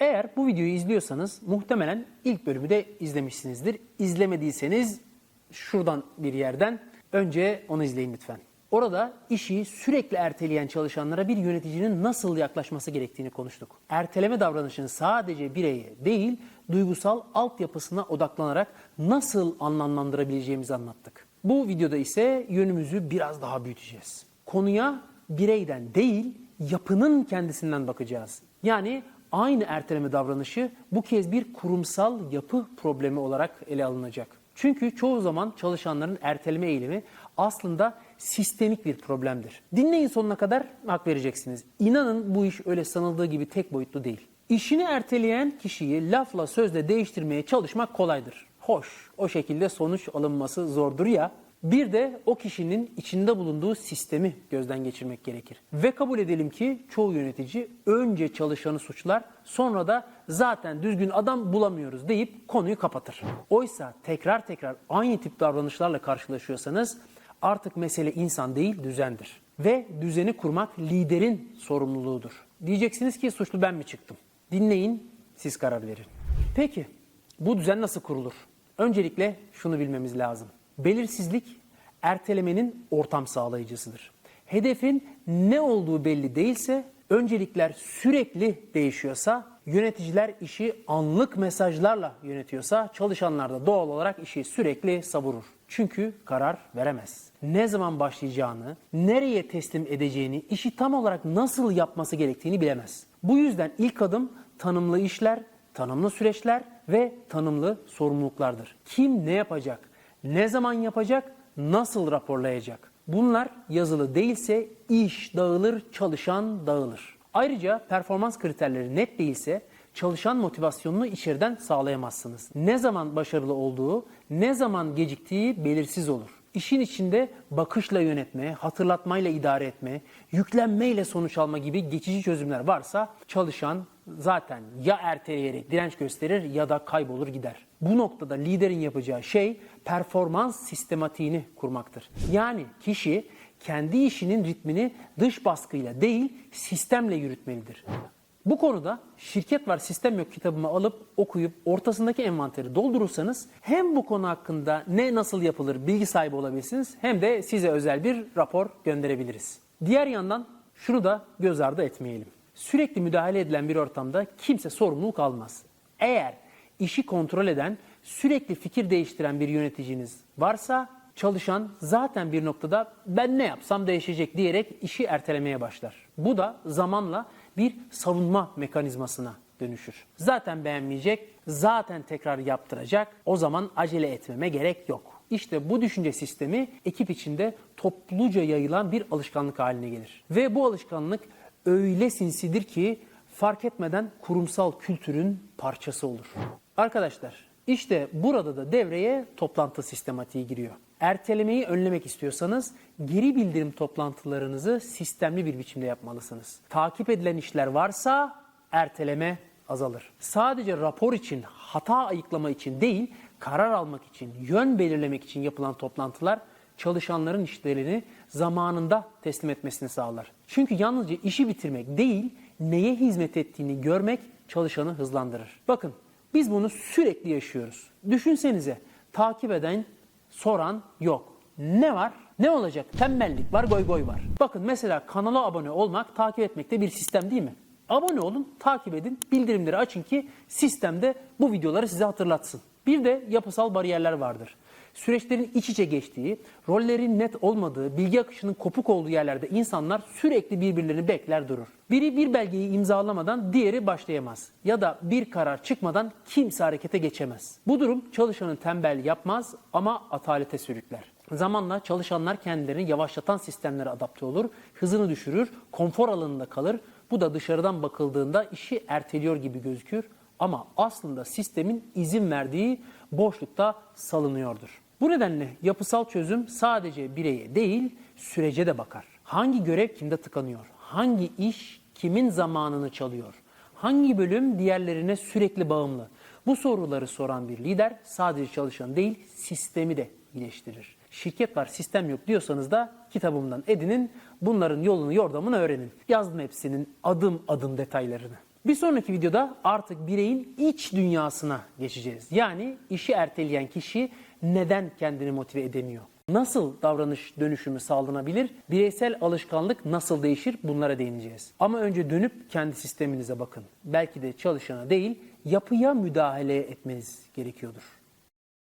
Eğer bu videoyu izliyorsanız muhtemelen ilk bölümü de izlemişsinizdir. İzlemediyseniz şuradan bir yerden önce onu izleyin lütfen. Orada işi sürekli erteleyen çalışanlara bir yöneticinin nasıl yaklaşması gerektiğini konuştuk. Erteleme davranışını sadece bireye değil, duygusal altyapısına odaklanarak nasıl anlamlandırabileceğimizi anlattık. Bu videoda ise yönümüzü biraz daha büyüteceğiz. Konuya bireyden değil, yapının kendisinden bakacağız. Yani aynı erteleme davranışı bu kez bir kurumsal yapı problemi olarak ele alınacak. Çünkü çoğu zaman çalışanların erteleme eğilimi aslında sistemik bir problemdir. Dinleyin sonuna kadar hak vereceksiniz. İnanın bu iş öyle sanıldığı gibi tek boyutlu değil. İşini erteleyen kişiyi lafla sözle değiştirmeye çalışmak kolaydır. Hoş, o şekilde sonuç alınması zordur ya. Bir de o kişinin içinde bulunduğu sistemi gözden geçirmek gerekir. Ve kabul edelim ki çoğu yönetici önce çalışanı suçlar, sonra da zaten düzgün adam bulamıyoruz deyip konuyu kapatır. Oysa tekrar tekrar aynı tip davranışlarla karşılaşıyorsanız artık mesele insan değil düzendir. Ve düzeni kurmak liderin sorumluluğudur. Diyeceksiniz ki suçlu ben mi çıktım? Dinleyin, siz karar verin. Peki, bu düzen nasıl kurulur? Öncelikle şunu bilmemiz lazım. Belirsizlik ertelemenin ortam sağlayıcısıdır. Hedefin ne olduğu belli değilse, öncelikler sürekli değişiyorsa, yöneticiler işi anlık mesajlarla yönetiyorsa, çalışanlar da doğal olarak işi sürekli savurur. Çünkü karar veremez. Ne zaman başlayacağını, nereye teslim edeceğini, işi tam olarak nasıl yapması gerektiğini bilemez. Bu yüzden ilk adım tanımlı işler, tanımlı süreçler ve tanımlı sorumluluklardır. Kim ne yapacak, ne zaman yapacak, nasıl raporlayacak? Bunlar yazılı değilse iş dağılır, çalışan dağılır. Ayrıca performans kriterleri net değilse çalışan motivasyonunu içeriden sağlayamazsınız. Ne zaman başarılı olduğu, ne zaman geciktiği belirsiz olur. İşin içinde bakışla yönetme, hatırlatmayla idare etme, yüklenmeyle sonuç alma gibi geçici çözümler varsa çalışan zaten ya erteleyerek direnç gösterir ya da kaybolur gider. Bu noktada liderin yapacağı şey performans sistematiğini kurmaktır. Yani kişi kendi işinin ritmini dış baskıyla değil sistemle yürütmelidir. Bu konuda şirket var sistem yok kitabımı alıp okuyup ortasındaki envanteri doldurursanız hem bu konu hakkında ne nasıl yapılır bilgi sahibi olabilirsiniz hem de size özel bir rapor gönderebiliriz. Diğer yandan şunu da göz ardı etmeyelim. Sürekli müdahale edilen bir ortamda kimse sorumluluk almaz. Eğer işi kontrol eden, sürekli fikir değiştiren bir yöneticiniz varsa çalışan zaten bir noktada ben ne yapsam değişecek diyerek işi ertelemeye başlar. Bu da zamanla bir savunma mekanizmasına dönüşür. Zaten beğenmeyecek, zaten tekrar yaptıracak. O zaman acele etmeme gerek yok. İşte bu düşünce sistemi ekip içinde topluca yayılan bir alışkanlık haline gelir. Ve bu alışkanlık öyle sinsidir ki fark etmeden kurumsal kültürün parçası olur. Arkadaşlar işte burada da devreye toplantı sistematiği giriyor. Ertelemeyi önlemek istiyorsanız geri bildirim toplantılarınızı sistemli bir biçimde yapmalısınız. Takip edilen işler varsa erteleme azalır. Sadece rapor için, hata ayıklama için değil, karar almak için, yön belirlemek için yapılan toplantılar çalışanların işlerini zamanında teslim etmesini sağlar. Çünkü yalnızca işi bitirmek değil, neye hizmet ettiğini görmek çalışanı hızlandırır. Bakın biz bunu sürekli yaşıyoruz. Düşünsenize takip eden, soran yok. Ne var? Ne olacak? Tembellik var, goy goy var. Bakın mesela kanala abone olmak, takip etmek de bir sistem değil mi? Abone olun, takip edin, bildirimleri açın ki sistemde bu videoları size hatırlatsın. Bir de yapısal bariyerler vardır. Süreçlerin iç içe geçtiği, rollerin net olmadığı, bilgi akışının kopuk olduğu yerlerde insanlar sürekli birbirlerini bekler durur. Biri bir belgeyi imzalamadan diğeri başlayamaz. Ya da bir karar çıkmadan kimse harekete geçemez. Bu durum çalışanı tembel yapmaz ama atalete sürükler. Zamanla çalışanlar kendilerini yavaşlatan sistemlere adapte olur, hızını düşürür, konfor alanında kalır. Bu da dışarıdan bakıldığında işi erteliyor gibi gözükür ama aslında sistemin izin verdiği boşlukta salınıyordur. Bu nedenle yapısal çözüm sadece bireye değil sürece de bakar. Hangi görev kimde tıkanıyor? Hangi iş kimin zamanını çalıyor? Hangi bölüm diğerlerine sürekli bağımlı? Bu soruları soran bir lider sadece çalışan değil sistemi de iyileştirir. Şirket var sistem yok diyorsanız da kitabımdan edinin bunların yolunu yordamını öğrenin. Yazdım hepsinin adım adım detaylarını. Bir sonraki videoda artık bireyin iç dünyasına geçeceğiz. Yani işi erteleyen kişi neden kendini motive edemiyor? Nasıl davranış dönüşümü sağlanabilir? Bireysel alışkanlık nasıl değişir? Bunlara değineceğiz. Ama önce dönüp kendi sisteminize bakın. Belki de çalışana değil, yapıya müdahale etmeniz gerekiyordur.